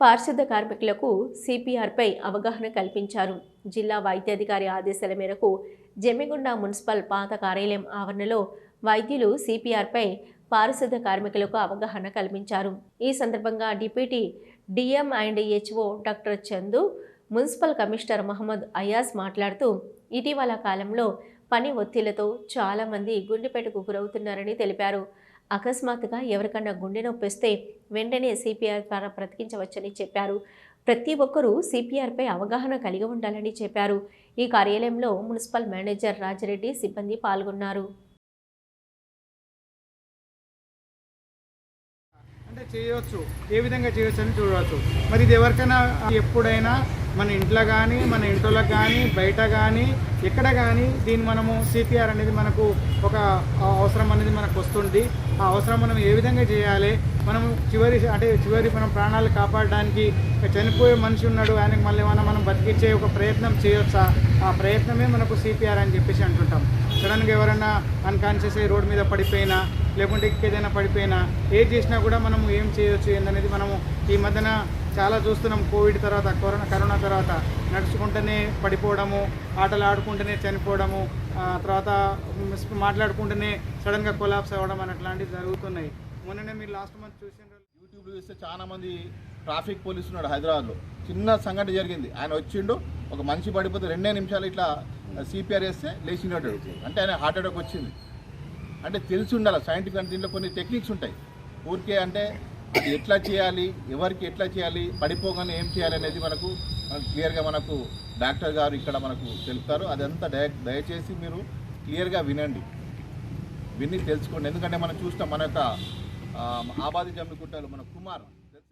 పారిశుద్ధ కార్మికులకు సిపిఆర్పై అవగాహన కల్పించారు. జిల్లా వైద్యాధికారి ఆదేశాల మేరకు జమ్మిగుండ మున్సిపల్ పాత కార్యాలయం ఆవరణలో వైద్యులు సిపిఆర్పై పారిశుద్ధ కార్మికులకు అవగాహన కల్పించారు. ఈ సందర్భంగా deputy DM and HO doctor Chandu municipal commissioner Mohammed Ayaz మాట్లాడుతూ ఇటీవల కాలంలో పని ఒత్తిళ్ళతో చాలామంది గుండెపేటకు గురవుతున్నారని తెలిపారు. అకస్మాత్తుగా ఎవరికన్నా గుండె నొప్పి వస్తే వెంటనే సిపిఆర్ ద్వారా బ్రతికించవచ్చని చెప్పారు. ప్రతి ఒక్కరూ సిపిఆర్పై అవగాహన కలిగి ఉండాలని చెప్పారు. ఈ కార్యాలయంలో మున్సిపల్ మేనేజర్ రాజరెడ్డి సిబ్బంది పాల్గొన్నారు. అంటే చేయవచ్చు ఏ విధంగా చేయవచ్చు అని చూడవచ్చు మరి ఇది ఎవరికైనా ఎప్పుడైనా మన ఇంట్లో కానీ మన ఇంట్లో కానీ బయట కానీ ఎక్కడ కానీ దీన్ని మనము సిపిఆర్ అనేది మనకు ఒక అవసరం అనేది మనకు వస్తుంది. ఆ అవసరం మనం ఏ విధంగా చేయాలి? మనం చివరి అంటే చివరి మనం ప్రాణాలు కాపాడడానికి చనిపోయే మనిషి ఉన్నాడు ఆయనకి మళ్ళీ మనం మనం బతికించే ఒక ప్రయత్నం చేయొచ్చా? ఆ ప్రయత్నమే మనకు సిపిఆర్ అని చెప్పేసి అంటుంటాం. సడన్గా ఎవరైనా అన్కాన్షియస్ అయ్యి రోడ్ మీద పడిపోయినా లేకుంటే ఏదైనా పడిపోయినా ఏది చేసినా కూడా మనము ఏం చేయొచ్చు ఏందనేది మనము ఈ మధ్యన చాలా చూస్తున్నాం కోవిడ్ తర్వాత కరోనా కరోనా తర్వాత. నడుచుకుంటూనే పడిపోవడము ఆటలు ఆడుకుంటూనే చనిపోవడము తర్వాత మిస్- మాట్లాడుకుంటూనే సడన్గా కొలాప్స్ అవ్వడం అని అట్లాంటివి జరుగుతున్నాయి. మొన్ననే మీరు లాస్ట్ మంత్ చూసిన యూట్యూబ్లో చూస్తే చాలా మంది ట్రాఫిక్ పోలీసు ఉన్నాడు హైదరాబాద్లో. చిన్న సంఘటన జరిగింది. ఆయన వచ్చిండు ఒక మనిషి పడిపోతే రెండే నిమిషాలు ఇట్లా సిపిఆర్ వేస్తే లేచినట్టు అంటే ఆయన హార్ట్ అటాక్ వచ్చింది. అంటే తెలిసి ఉండాలి సైంటిఫిక్ అంటే దీంట్లో కొన్ని టెక్నిక్స్ ఉంటాయి. ఊరికే అంటే ఎట్లా చేయాలి ఎవరికి ఎట్లా చేయాలి పడిపోగానే ఏం చేయాలి అనేది మనకు క్లియర్గా మనకు డాక్టర్ గారు ఇక్కడ మనకు తెలుపుతారు. అదంతా డై దయచేసి మీరు క్లియర్గా వినండి. విని తెలుసుకోండి. ఎందుకంటే మనం చూస్తాం మన యొక్క ఆ, ఆబాది జమ్మికుంటలో మన కుమార్